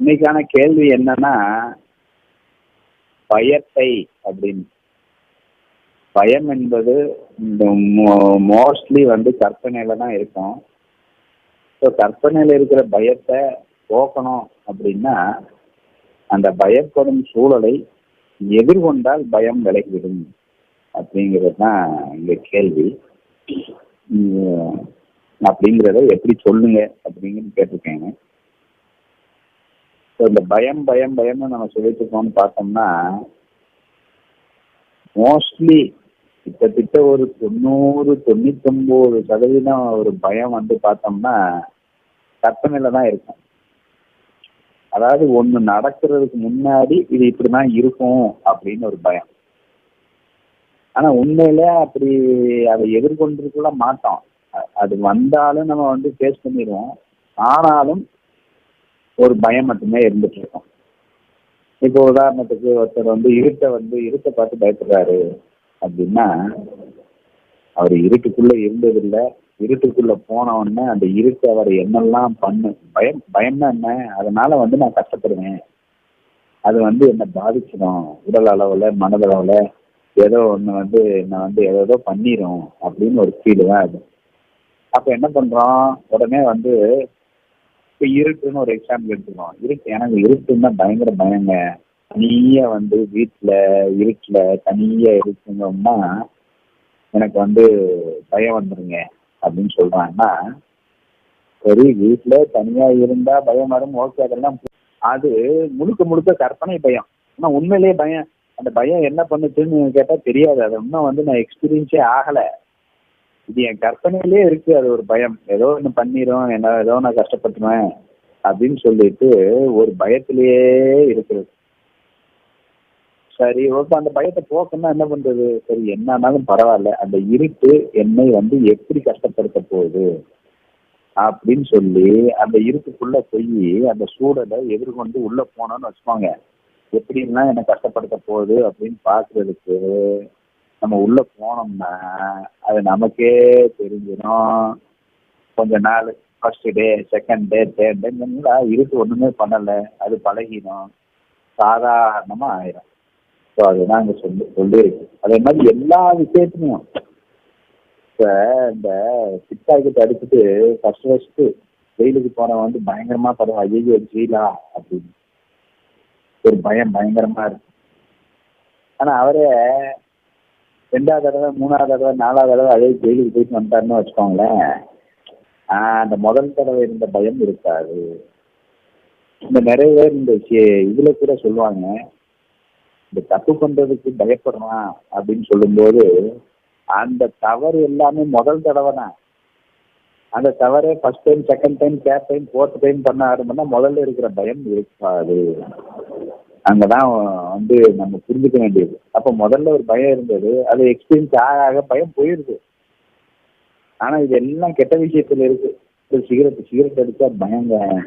இன்னைக்கான கேள்வி என்னன்னா பயத்தை அப்படின்னு. பயம் என்பது இந்த மோஸ்ட்லி வந்து கற்பனையில தான் இருக்கும். ஸோ கற்பனையில இருக்கிற பயத்தை போக்கணும் அப்படின்னா அந்த பயப்படும் சூழலை எதிர்கொண்டால் பயம் விலகிவிடும் அப்படிங்கிறது தான் இங்க கேள்வி. அப்படிங்கிறத எப்படி சொல்லுங்க அப்படிங்கன்னு கேட்டிருக்கேங்க இந்த பயம் பயம் பயம்னு நம்ம சொல்லிட்டு இருக்கோம்னு பார்த்தோம்னா மோஸ்ட்லி கிட்டத்தட்ட ஒரு தொண்ணூறு தொண்ணூத்தொம்பது சதவீதம் ஒரு பயம் வந்து பார்த்தோம்னா கற்பனையில தான் இருக்கும். அதாவது ஒன்று நடக்கிறதுக்கு முன்னாடி இது இப்படிதான் இருக்கும் அப்படின்னு ஒரு பயம். ஆனா உண்மையில அப்படி அதை எதிர்கொண்டிருக்கல மாட்டோம். அது வந்தாலும் நம்ம வந்து ஃபேஸ் பண்ணிடுவோம். ஆனாலும் ஒரு பயம் மட்டுமே இருந்துட்டு இருக்கும். இப்போ உதாரணத்துக்கு ஒருத்தர் வந்து இருட்டை வந்து இருட்டை பார்த்து பயப்படுறாரு அப்படின்னா அவர் இருட்டுக்குள்ள இருந்ததில்லை. இருட்டுக்குள்ள போனவொடனே அந்த இருட்டு அவர் என்னெல்லாம் பண்ணு பயம் பயம்னா என்ன? அதனால வந்து நான் கஷ்டப்படுவேன். அது வந்து என்னை பாதிச்சிடும். உடல் அளவுல மனதளவுல ஏதோ ஒன்று வந்து நான் வந்து ஏதோ ஏதோ பண்ணிடும் அப்படின்னு ஒரு ஃபீல் தான் அது. அப்போ என்ன பண்றோம்? உடனே வந்து இப்ப இருட்டுன்னு ஒரு எக்ஸாம்பிள் எடுத்துக்கோம் இருட்டு எனக்கு இருட்டுன்னா பயங்கர பயங்க. தனியா வந்து வீட்டுல இருட்டுல தனியா இருக்குங்கன்னா எனக்கு வந்து பயம் வந்துருங்க அப்படின்னு சொல்றாங்கன்னா சரி வீட்டுல தனியா இருந்தா பயம் வரும் ஓகே அதெல்லாம் அது முழுக்க முழுக்க கற்பனை பயம். ஆனா உண்மையிலேயே பயம். அந்த பயம் என்ன பண்ணுச்சுன்னு கேட்டா தெரியாது. அது இன்னும் வந்து நான் எக்ஸ்பீரியன்ஸே ஆகல. இது என் கற்பனையிலே இருக்கு. அது ஒரு பயம். ஏதோ ஒன்று பண்ணிரும். என்ன ஏதோ நான் கஷ்டப்பட்டுவேன் அப்படின்னு சொல்லிட்டு ஒரு பயத்திலேயே இருக்கிறது. சரி ஓகே அந்த பயத்தை போக்கணும்னா என்ன பண்றது? சரி என்னன்னாலும் பரவாயில்ல. அந்த இருட்டு என்னை வந்து எப்படி கஷ்டப்படுத்த போகுது அப்படின்னு சொல்லி அந்த இருட்டுக்குள்ள போய் அந்த சூழலை எதிர்கொண்டு உள்ள போனோம்னு வச்சுக்கோங்க. எப்படின்னா என்னை கஷ்டப்படுத்த போகுது அப்படின்னு பாக்குறதுக்கு நம்ம உள்ள போனோம்னா அது நமக்கே தெரிஞ்சிடும் கொஞ்ச நாள் first day second day third day இருக்கு ஒண்ணுமே பண்ணல. அது பழகிடும் சாதாரணமா ஆயிரும். ஸோ அதுதான் அங்கே சொல்லி சொல்லியிருக்கு. அதே மாதிரி எல்லா விஷயத்துலையும் இப்போ இந்த சித்தாக்கிட்ட அடிச்சுட்டு ஃபர்ஸ்ட் ஃபர்ஸ்ட் ஜெயிலுக்கு போனவன் வந்து பயங்கரமா படம் ஐயோ ஜெயிலா அப்படின்னு. ஒரு பயம் பயங்கரமா இருக்கு ஆனா அவரே ரெண்டாவது தடவை மூணாவது தடவை நாலாவது தடவை அதே ஜெயிலுக்கு போயிட்டு வந்தாருன்னு வச்சுக்கோங்களேன். அந்த முதல் தடவை இருந்த பயம் இருக்காது. இந்த நிறைய பேர் இந்த இதுல கூட சொல்லுவாங்க இந்த தப்பு பண்றதுக்கு பயப்படுறான் அப்படின்னு சொல்லும்போது அந்த தவறு எல்லாமே முதல் தடவை தான். அந்த தவறே first time second time third time fourth time பண்ண ஆரம்பினா முதல்ல இருக்கிற பயம் இருக்காது. அங்கதான் வந்து நம்ம புரிஞ்சுக்க வேண்டியது. அப்ப முதல்ல ஒரு பயம் இருந்தது. அது எக்ஸ்பீரியன்ஸ் ஆக ஆக பயம் போயிருது. ஆனா இது எல்லாம் கெட்ட விஷயத்துல இருக்கு. ஒரு சிகரெட் சிகரெட் அடிச்சா பயங்க.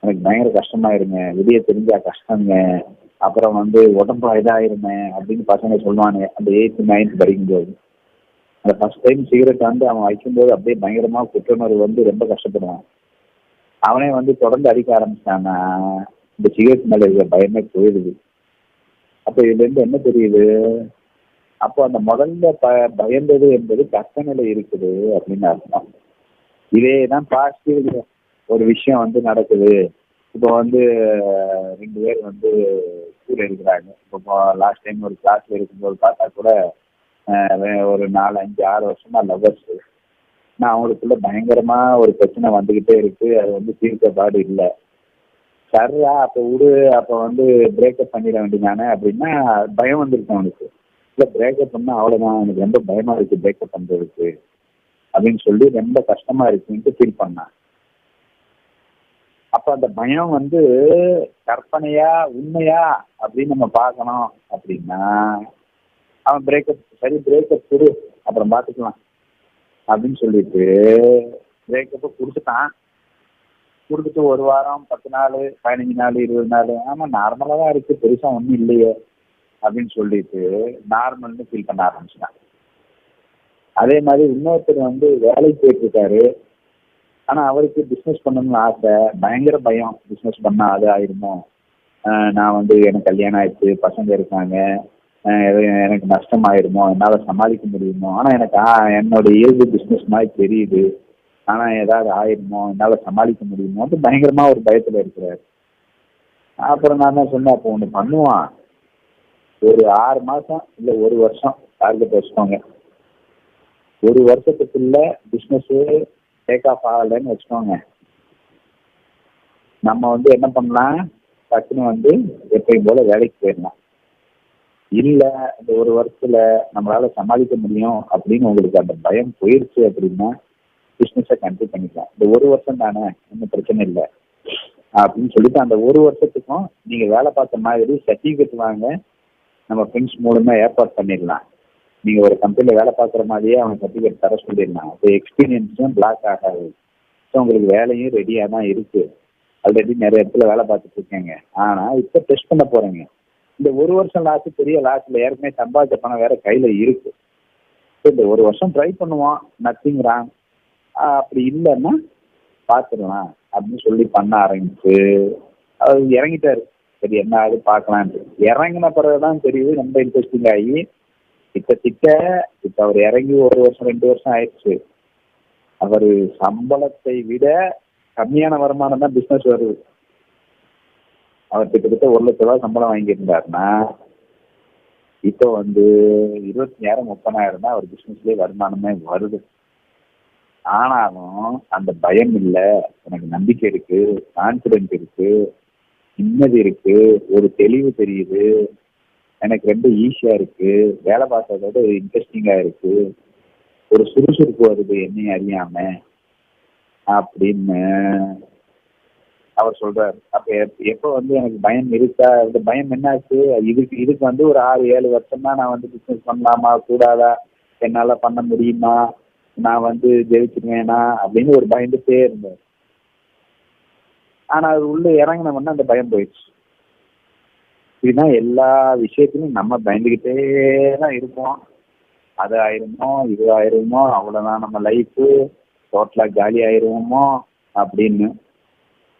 எனக்கு பயங்கர கஷ்டமாயிருங்க வெளியே தெரிஞ்சா கஷ்டங்க. அப்புறம் வந்து உடம்பு இதாயிருமே அப்படின்னு பசங்க சொல்லுவானுங்க அந்த எயித்து நைன்த் படிக்கும்போது. அந்த ஃபர்ஸ்ட் டைம் சிகரெட் வந்து அவன் வைக்கும்போது அப்படியே பயங்கரமா புற்றுணர்வு வந்து ரொம்ப கஷ்டப்படுவான். அவனே வந்து தொடர்ந்து அடிக்க ஆரம்பிச்சான்னா இந்த சிகரெட் மேல இருக்கிற பயமே போயிடுது. அப்போ இதுல இருந்து என்ன தெரியுது? அப்போ அந்த முதல்ல ப பயந்தது என்பது கற்பனையில இருக்குது அப்படின்னு அர்த்தம். இதே தான் பாசிட்டிவ் ஒரு விஷயம் வந்து நடக்குது. இப்போ வந்து ரெண்டு பேர் வந்து ஸ்கூல் இருக்கிறாங்க. இப்போ லாஸ்ட் டைம் ஒரு கிளாஸ்ல இருக்கும்போது பார்த்தா கூட அஹ், ஒரு நாலு அஞ்சு ஆறு வருஷமா லவர்ஸ் நான் அவங்களுக்குள்ள பயங்கரமா ஒரு பிரச்சனை வந்துகிட்டே இருக்கு. அது வந்து தீர்க்க பாடு இல்லை. சரியா அப்போ விடு அப்போ வந்து பிரேக்கப் பண்ணிட வேண்டியதானே அப்படின்னா பயம் வந்துருக்கு அவனுக்கு. இல்லை பிரேக்கப் பண்ணா அவ்வளோதான் எனக்கு ரொம்ப பயமா இருக்கு பிரேக்கப் பண்றதுக்கு அப்படின்னு சொல்லி ரொம்ப கஷ்டமா இருக்குன்ட்டு ஃபீல் பண்ணான் அப்ப அந்த பயம் வந்து கற்பனையா உண்மையா அப்படின்னு நம்ம பார்க்கணும் அப்படின்னா அவன் பிரேக்கப் சரி பிரேக்கப் கொடு அப்புறம் பார்த்துக்கலாம் அப்படின்னு சொல்லிட்டு பிரேக்கப்பை கொடுத்துட்டான். கொடுத்துட்டு ஒரு வாரம் பத்து நாள் பதினஞ்சு நாள் இருபது நாள். ஆமா நார்மலா தான் இருக்கு. பெருசா ஒன்றும் இல்லையே. அப்படின்னு சொல்லிட்டு நார்மல்னு ஃபீல் பண்ண ஆரம்பிச்சிட்டாங்க அதே மாதிரி இன்னொருத்தர் வந்து வேலைக்கு போயிட்டு இருக்காரு ஆனா அவருக்கு பிசினஸ் பண்ணணும்னு ஆசை. பயங்கர பயம். பிசினஸ் பண்ணா அது ஆயிருமோ? நான் வந்து எனக்கு கல்யாணம் ஆயிடுச்சு. பசங்க இருக்காங்க. எனக்கு நஷ்டம் ஆயிருமோ? என்னால சமாளிக்க முடியுமோ? ஆனா எனக்கு என்னோட இயல்பு பிசினஸ் மாதிரி தெரியுது. ஆனா ஏதாவது ஆயிருமோ என்னால சமாளிக்க முடியுமோ பயங்கரமா ஒரு பயத்துல இருக்கிறாரு. அப்புறம் நான் தான் சொன்னேன் அப்போ ஒண்ணு பண்ணுவான். ஒரு ஆறு மாசம் இல்ல ஒரு வருஷம் டார்கெட் வச்சுக்கோங்க. ஒரு வருஷத்துக்குள்ள பிசினஸ் டேக் ஆஃப் ஆகலைன்னு வச்சுக்கோங்க. நம்ம வந்து என்ன பண்ணலாம் டக்குன்னு வந்து எப்பயும் போல வேலைக்கு போயிடலாம். இல்ல இந்த ஒரு வருஷத்துல நம்மளால சமாளிக்க முடியும் அப்படின்னு உங்களுக்கு அந்த பயம் போயிருச்சு அப்படின்னா பிசினஸை கண்டினியூ பண்ணிக்கலாம். இந்த ஒரு வருஷம் தானே ஒன்றும் பிரச்சனை இல்லை. அப்படின்னு சொல்லிட்டு அந்த ஒரு வருஷத்துக்கும் நீங்க வேலை பார்த்த மாதிரி சர்டிஃபிகேட் வாங்க நம்ம ஃப்ரெண்ட்ஸ் மூலமா ஏற்பாடு பண்ணிடலாம். நீங்க ஒரு கம்பெனியில வேலை பார்க்குற மாதிரியே அவன் சர்டிஃபிகேட் தர சொல்லிடலாம். அப்போ எக்ஸ்பீரியன்ஸும் பிளாக் ஆகாது. ஸோ உங்களுக்கு வேலையும் ரெடியாக தான் இருக்கு. ஆல்ரெடி நிறைய இடத்துல வேலை பார்த்துட்டு இருக்கேங்க. ஆனா இப்போ டெஸ்ட் பண்ண போறேங்க. இந்த ஒரு வருஷம் லாஸ் பெரிய லாஸ்ல ஏற்கனவே சம்பாதிச்ச பணம் வேற கையில இருக்கு. இந்த ஒரு வருஷம் ட்ரை பண்ணுவோம். நத்திங் ராங் அப்படி இல்லைன்னா பார்த்துடலாம் அப்படின்னு சொல்லி பண்ண ஆரம்பிச்சு அவர் இறங்கிட்டாரு. சரி என்ன ஆகுது பார்க்கலான்ட்டு. இறங்கின பிறகுதான் தெரியுது ரொம்ப இன்ட்ரெஸ்டிங் ஆகி கிட்டத்தட்ட இப்ப அவர் இறங்கி ஒரு வருஷம் ரெண்டு வருஷம் ஆயிடுச்சு. அவர் சம்பளத்தை விட கம்மியான வருமானம் தான் பிசினஸ் வருது. அவர் கிட்டத்தட்ட ஒரு லட்ச ரூபாய் சம்பளம் வாங்கியிருந்தாருன்னா இப்போ வந்து இருபத்தஞ்சாயிரம் முப்பதாயிரம் தான் அவர் பிசினஸ்லயே வருமானமே வருது. ஆனாலும் அந்த பயம் இல்ல. எனக்கு நம்பிக்கை இருக்கு கான்பிடன்ட் இருக்கு நிம்மதி இருக்கு ஒரு தெளிவு தெரியுது. எனக்கு ரொம்ப ஈஸியா இருக்கு. வேலை பார்த்ததோட இன்ட்ரெஸ்டிங்கா இருக்கு. ஒரு சுறுசுறுப்பு வருது என்னையும் அறியாம. அப்படின்னு அவர் சொல்றாரு. அப்ப எப்ப- வந்து எனக்கு பயம் இருக்கா? இந்த பயம் என்னாச்சு? இதுக்கு இதுக்கு வந்து ஒரு ஆறு ஏழு வருஷமா நான் வந்து பிசினஸ் பண்ணலாமா? கூடாதா? என்னால பண்ண முடியுமா? நான் வந்து ஜெயிச்சிருவேனா அப்படின்னு ஒரு பயந்துட்டே இருந்தேன். ஆனா அது உள்ள இறங்கினவொன்னே அந்த பயம் போயிடுச்சு. இதுதான் எல்லா விஷயத்திலும் நம்ம பயந்துகிட்டே தான் இருப்போம் அது ஆயிருமோ இது ஆயிருமோ அவ்வளவுதான். நம்ம லைஃப் டோட்டலா காலி ஆயிருவோமோ அப்படின்னு.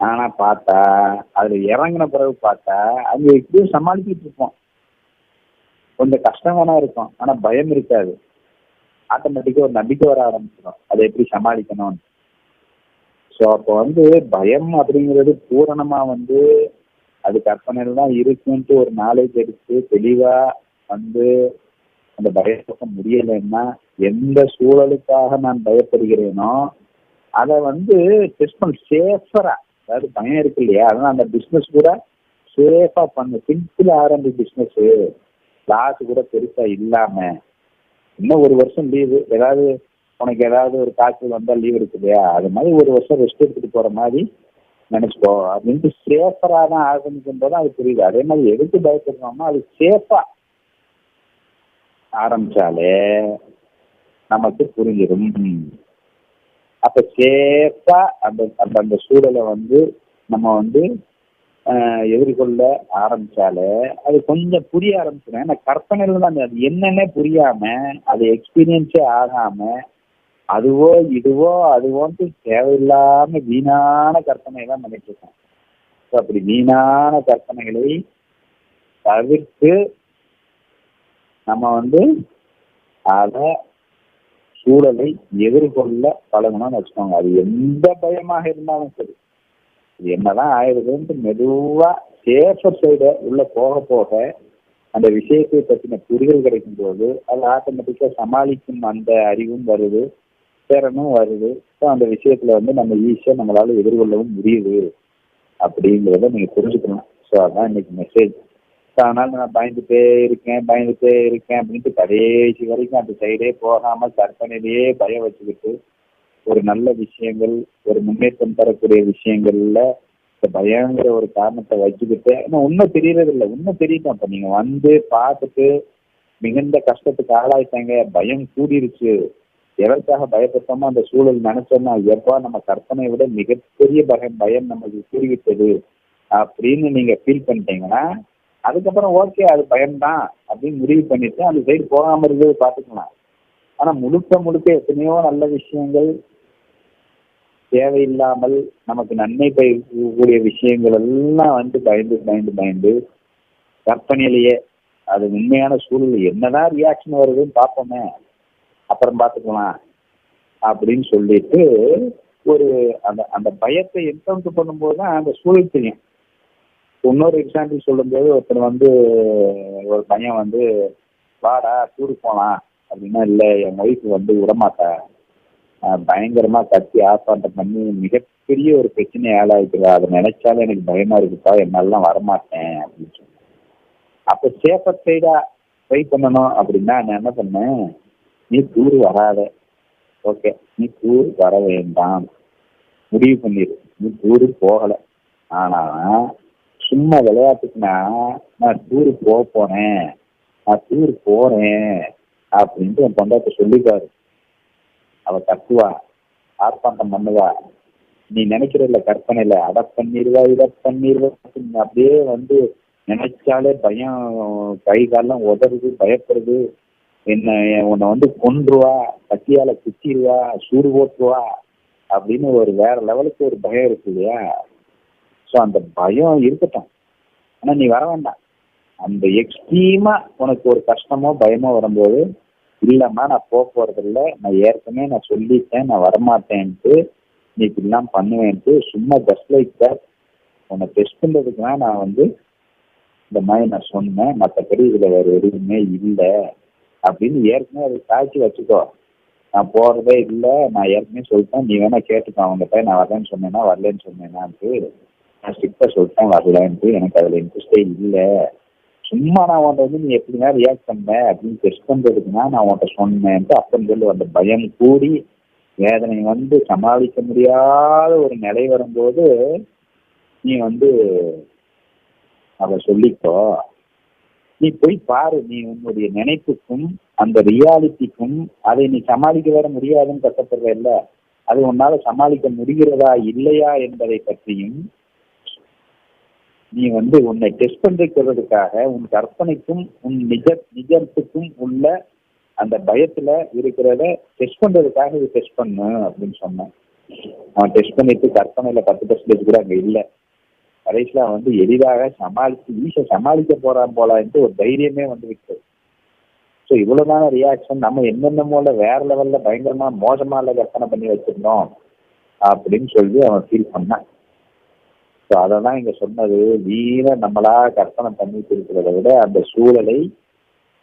ஆனா பார்த்தா அதுல இறங்கின பிறகு பார்த்தா அங்க எப்படியும் சமாளிச்சுட்டு இருப்போம். கொஞ்சம் கஷ்டமா தான் இருக்கும். ஆனா பயம் இருக்காது. ஆட்டோமேட்டிக்கா ஒரு நம்பிக்கை வர ஆரம்பிச்சிடும். அதை எப்படி சமாளிக்கணும்னு ஸோ அப்போ வந்து பயம் அப்படிங்கிறது பூரணமா வந்து அது கற்பனையில தான் இருக்குன்ட்டு ஒரு நாலேஜ் எடுத்து தெளிவா வந்து அந்த பயப்பட முடியலைன்னா எந்த சூழலுக்காக நான் பயப்படுகிறேனோ அதை வந்து டெஸ்ட் பண்ண சேஃபரா அதாவது பயம் இருக்கு இல்லையா? அதனால அந்த பிசினஸ் கூட சேஃபா பண்ணு. சிம்பிள் ஆரம்பி பிசினஸ் லாஸ் கூட பெருசா இல்லாம. இன்னும் ஒரு வருஷம் லீவு ஏதாவது உனக்கு ஏதாவது ஒரு காய்ச்சல் வந்தால் லீவ் இருக்கு இல்லையா அது மாதிரி ஒரு வருஷம் ரெஸ்ட் எடுத்துட்டு போற மாதிரி நினைச்சுக்கோ. அப்படின்ட்டு சேஃபரா தான் ஆரம்பிக்கும் அது புரியுது. அதே மாதிரி எதுக்கு பயப்படுறோம்னா அது சேஃபா ஆரம்பிச்சாலே நமக்கு புரிஞ்சிடும். அப்ப சேஃபா அந்த அந்த அந்த சூழலை வந்து நம்ம வந்து எதிர்கொள்ள ஆரம்பிச்சாலே அது கொஞ்சம் புரிய ஆரம்பிச்சிடும். ஏன்னா கற்பனையில தான் அது என்னன்னே புரியாம அது எக்ஸ்பீரியன்ஸே ஆகாம அதுவோ இதுவோ அதுவோன்ட்டு தேவையில்லாம வீணான கற்பனை தான் பண்ணிட்டு இருக்கோம். அப்படி வீணான கற்பனைகளை தவிர்த்து நம்ம வந்து அதை சூழலை எதிர்கொள்ள பழகணும்னு வச்சுக்கோங்க. அது எந்த பயமாக இருந்தாலும் சரி. இது என்னதான் ஆயிடுதுன்ட்டு மெதுவா சேஃபர் சைடு உள்ள போக போக அந்த விஷயத்தை பற்றின புரிதல் கிடைக்கும் போது அது ஆட்டோமேட்டிக்கா சமாளிக்கும் அந்த அறிவும் வருது திறனும் வருது. ஸோ அந்த விஷயத்துல வந்து நம்ம ஈஸியா நம்மளால எதிர்கொள்ளவும் முடியுது அப்படிங்கிறத நீங்க புரிஞ்சுக்கணும். ஸோ அதான் இன்னைக்கு மெசேஜ் ஸோ அதனால நான் பயந்துட்டே இருக்கேன் பயந்துட்டே இருக்கேன் அப்படின்ட்டு கடைசி வரைக்கும் அந்த சைடே போகாம கற்பனையிலேயே பயம் வச்சுக்கிட்டு ஒரு நல்ல விஷயங்கள் ஒரு முன்னேற்றம் தரக்கூடிய விஷயங்கள்ல இந்த பயங்கிற ஒரு காரணத்தை வச்சுக்கிட்டு ஏன்னா உண்மை தெரியறது இல்லை உண்மை தெரியட்டும். இப்ப நீங்க வந்து பார்த்துட்டு மிகுந்த கஷ்டத்துக்கு ஆளாயிட்டாங்க. பயம் கூடிருச்சு. எதற்காக பயப்பட்டோமோ அந்த சூழல் நினைச்சோம்னா எவ்வா நம்ம கற்பனையை விட மிகப்பெரிய பயம் பயம் நமக்கு கூடிவிட்டது அப்படின்னு நீங்க ஃபீல் பண்ணிட்டீங்கன்னா அதுக்கப்புறம் ஓகே அது பயம்தான் அப்படின்னு முடிவு பண்ணிட்டு அந்த சைடு போகாம இருந்தது பாத்துக்கலாம் ஆனா முழுக்க முழுக்க எத்தனையோ நல்ல விஷயங்கள் தேவையில்லாமல் நமக்கு நன்மை பயக்கக்கூடிய விஷயங்கள் எல்லாம் வந்து பயந்து பயந்து பயந்து கற்பனையிலேயே அது உண்மையான சூழல் என்னதான் ரியாக்ஷன் வருதுன்னு பார்ப்போமே. அப்புறம் பார்த்துக்கலாம் அப்படின்னு சொல்லிட்டு ஒரு அந்த அந்த பயத்தை என்கவுண்டர் பண்ணும்போது தான் அந்த சூழல் தெரியும். இன்னொரு எக்ஸாம்பிள் சொல்லும்போது ஒருத்தர் வந்து ஒரு பையன் வந்து வாடா டூருக்கு போகலாம் அப்படின்னா இல்லை என் ஒய்ஃப் வந்து விடமாட்டா. பயங்கரமா கத்தி ஆர்ப்பாட்டம் பண்ணி மிகப்பெரிய ஒரு பிரச்சனை ஆளாயிருக்கு அதை நினைச்சாலும் எனக்கு பயமா இருக்குப்பா என்னாலாம் வரமாட்டேன் அப்படின்னு சொன்னேன் அப்போ சேஃபர் சைடா ட்ரை பண்ணணும் அப்படின்னா நான் என்ன பண்ணேன்? நீ டூர் வராத. ஓகே நீ டூர் வர வேண்டாம். முடிவு பண்ணிடு நீ டூரு போகல. ஆனா சும்மா விளையாட்டுக்குன்னா நான் டூரு போக போனேன் நான் டூர் போறேன். அப்படின்ட்டு என் பொண்டாட்ட சொல்லிப்பாரு. அவ கத்துவா ஆர்ப்பாட்டம் பண்ணுவா? நீ நினைக்கிறதில்ல கற்பனையில அட பண்ணிடுவா இட பண்ணிடுவா அப்படின்னு அப்படியே வந்து நினைச்சாலே பயம் கை காலெல்லாம் உதறுது பயப்படுது. என்ன உன்னை வந்து கொன்றுவா கத்தியால குத்திடுவா சூடு போட்டுருவா அப்படின்னு ஒரு வேற லெவலுக்கு ஒரு பயம் இருக்கு இல்லையா? ஸோ அந்த பயம் இருக்கட்டும். ஆனா நீ வர வேண்டாம். அந்த எக்ஸ்ட்ரீமா உனக்கு ஒரு கஷ்டமோ பயமோ வரும்போது இல்லைம்மா நான் போக போறது இல்லை நான் ஏற்கனவே நான் சொல்லிட்டேன் நான் வரமாட்டேன்ட்டு. நீ இப்படிலாம் பண்ணுவேன்ட்டு. சும்மா ஜஸ்ட் லைக் தட் உன்னை டெஸ்ட் பண்ணுறதுக்கு தான் நான் வந்து இந்த மாதிரி நான் சொன்னேன். மற்றபடி இதில் வேறு எதுவுமே இல்லை. அப்படின்னு ஏற்கனவே அதை சாட்சி வச்சுக்கோ. நான் போகிறதே இல்லை. நான் ஏற்கனவே சொல்லிட்டேன். நீ வேணா கேட்டுக்கோ. அவங்ககிட்ட நான் வரலன்னு சொன்னேன்னா வரலன்னு சொன்னேன்னான்ட்டு நான் ஸ்ட்ரிக்டாக சொல்லிட்டேன் வரலன்ட்டு. எனக்கு அதில் இன்ட்ரெஸ்டே இல்லை. சும்மா நான் உன்ட்ட வந்து நீ எப்படின்னா ரியாக்ட் பண்ண அப்படின்னு டெஸ்ட் பண்றதுக்குன்னா நான் உன்ட்ட சொன்னேன்ட்டு அப்பன் சொல்லி அந்த பயம் கூடி வேதனை வந்து சமாளிக்க முடியாத ஒரு நிலை வரும்போது நீ வந்து அதை சொல்லிக்கோ. நீ போய் பாரு நீ உன்னுடைய நினைப்புக்கும் அந்த ரியாலிட்டிக்கும் அதை நீ சமாளிக்க வர முடியாதுன்னு கஷ்டப்படுற இல்ல. அது உன்னால சமாளிக்க முடிகிறதா இல்லையா என்பதை பற்றியும் நீ வந்து உன்னை டெஸ்ட் பண்ணிக்கிறதுக்காக உன் கற்பனைக்கும் உன் நிஜ நிஜத்துக்கும் உள்ள அந்த பயத்துல இருக்கிறத டெஸ்ட் பண்றதுக்காக இது டெஸ்ட் பண்ணு அப்படின்னு சொன்னேன். அவன் டெஸ்ட் பண்ணிட்டு கற்பனையில பத்து பர்சன்டேஜ் கூட அங்க இல்லை. கடைசியில வந்து எளிதாக சமாளிச்சு ஈஸியா சமாளிக்க போறான் போலான்ட்டு ஒரு தைரியமே வந்து விட்டது ஸோ இவ்வளவுதான ரியாக்ஷன் நம்ம என்னென்னமோல வேற லெவல்ல பயங்கரமா மோசமா இல்ல கற்பனை பண்ணி வச்சிருந்தோம் அப்படின்னு சொல்லி அவன் ஃபீல் பண்ணான். ஸோ அதை தான் இங்க சொன்னது. வீர நம்மளா கற்பனை பண்ணிட்டு இருக்கிறத விட அந்த சூழலை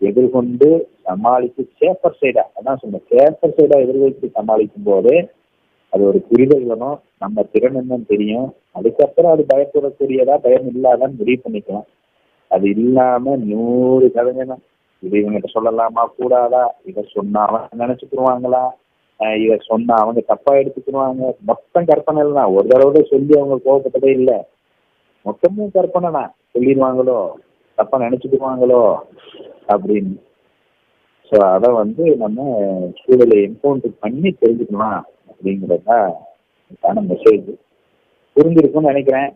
எதிர்கொண்டு சமாளித்து சேஃபர் சைடா அதான் சொன்னேன். சேஃபர் சைடா எதிர்கொண்டு சமாளிக்கும் போது அது ஒரு புரிதல் வேணும். நம்ம திறன் என்னன்னு தெரியும். அதுக்கப்புறம் அது பயப்படக்கூடியதா பயம் இல்லாதான்னு முடிவு பண்ணிக்கலாம். அது இல்லாம நூறு சதவீதம். இது இவங்கிட்ட சொல்லலாமா கூடாதா? இதை சொன்னாலும் நினைச்சுக்குருவாங்களா? இதை சொன்னா அவங்க தப்பா எடுத்துக்கிடுவாங்க. மொத்தம் கற்பனை தான் ஒரு தடவை சொல்லி அவங்க கோவப்பட்டதே இல்லை. மொத்தமும் கற்பனை தான் சொல்லிடுவாங்களோ? தப்பா நினைச்சுக்குவாங்களோ அப்படின்னு. ஸோ அதை வந்து நம்ம சூழலை என்கவுண்டர் பண்ணி தெரிஞ்சுக்கலாம் அப்படிங்கிறதா மெசேஜ் புரிஞ்சிருக்கும்னு நினைக்கிறேன்.